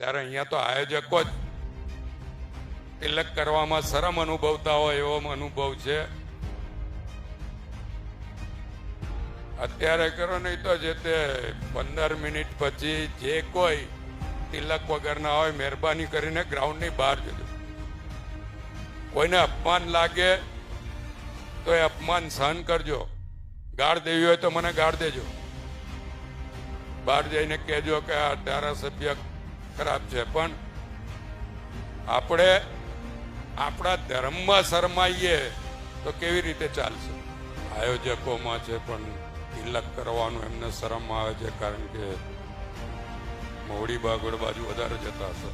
ત્યારે અહીંયા તો આયોજકો જ તિલક કરવામાં શરમ અનુભવતા હોય એવો અનુભવ છે. અત્યારે કરો નહીં તો જે તે પંદર મિનિટ પછી જે કોઈ તિલક વગરના હોય મહેરબાની કરીને ગ્રાઉન્ડની બહાર જજો. કોઈને અપમાન લાગે તો એ અપમાન સહન કરજો. ગાળ દેવી હોય તો મને ગાળ દેજો. બહાર જઈને કહેજો કે આ ધારાસભ્ય ખરાબ છે. પણ આપણે આપણા ધર્મમાં શરમાઈએ તો કેવી રીતે ચાલશે? આયોજકોમાં છે પણ તિલક કરવાનું એમને શરમ આવે છે કારણ કે મોડી બાગોળ બાજુ વધારે જતા હશે.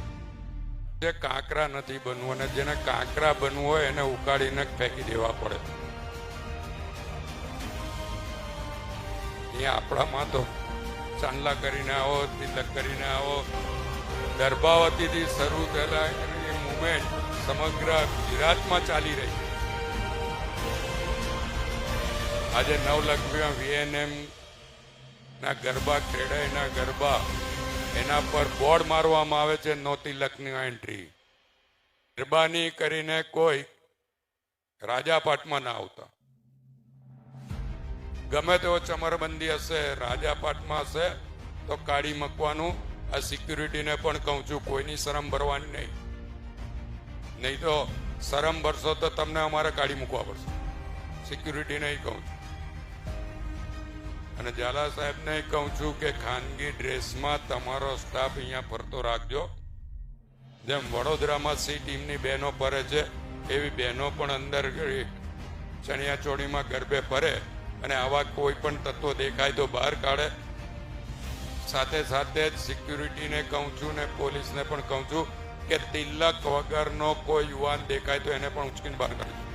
જે કાંકરા નથી બનવું અને જેને કાંકરા બનવું હોય એને ઉકાળીને ફેંકી દેવા પડે. અહીંયા આપણામાં તો ચાંદલા કરીને આવો તિલક કરીને આવો ગર્ભાવતીથી શરૂ થયેલા એ મુમેન્ટ સમગ્ર ગુજરાતમાં ચાલી રહી છે. આજે નવલખમાં વીએનએમ ના ગરબા ખેડાઈના ગરબા એના પર બોર્ડ મારવામાં આવે છે નો તિલકની એન્ટ્રી મહેરબાની કરીને કોઈ રાજાપાટમાં ના આવતા. ગમે તેવો ચમરબંધી હશે રાજાપાટમાં હશે, તો કાઢી મૂકવાનું આ સિક્યુરિટીને પણ કહું છું, કોઈની શરમ ભરવાની નહીં. નહીં તો શરમ ભરશો તો તમને અમારે કાઢી મૂકવા પડશે. સિક્યુરિટી નહીં કહું છું. અને ઝાલા સાહેબને કહું છું કે ખાનગી ડ્રેસમાં તમારો સ્ટાફ અહીંયા ફરતો રાખજો. જેમ વડોદરામાં સી ટીમની બહેનો ફરે છે, એવી બહેનો પણ અંદર ચણિયા ચોળીમાં ગરબે ફરે અને આવા કોઈ પણ તત્વો દેખાય તો બહાર કાઢે. સાથે સાથે જ સિક્યુરિટીને કહું છું ને પોલીસને પણ કહું છું કે તિલક વગરનો કોઈ યુવાન દેખાય તો એને પણ ઉચકીને બહાર કાઢજો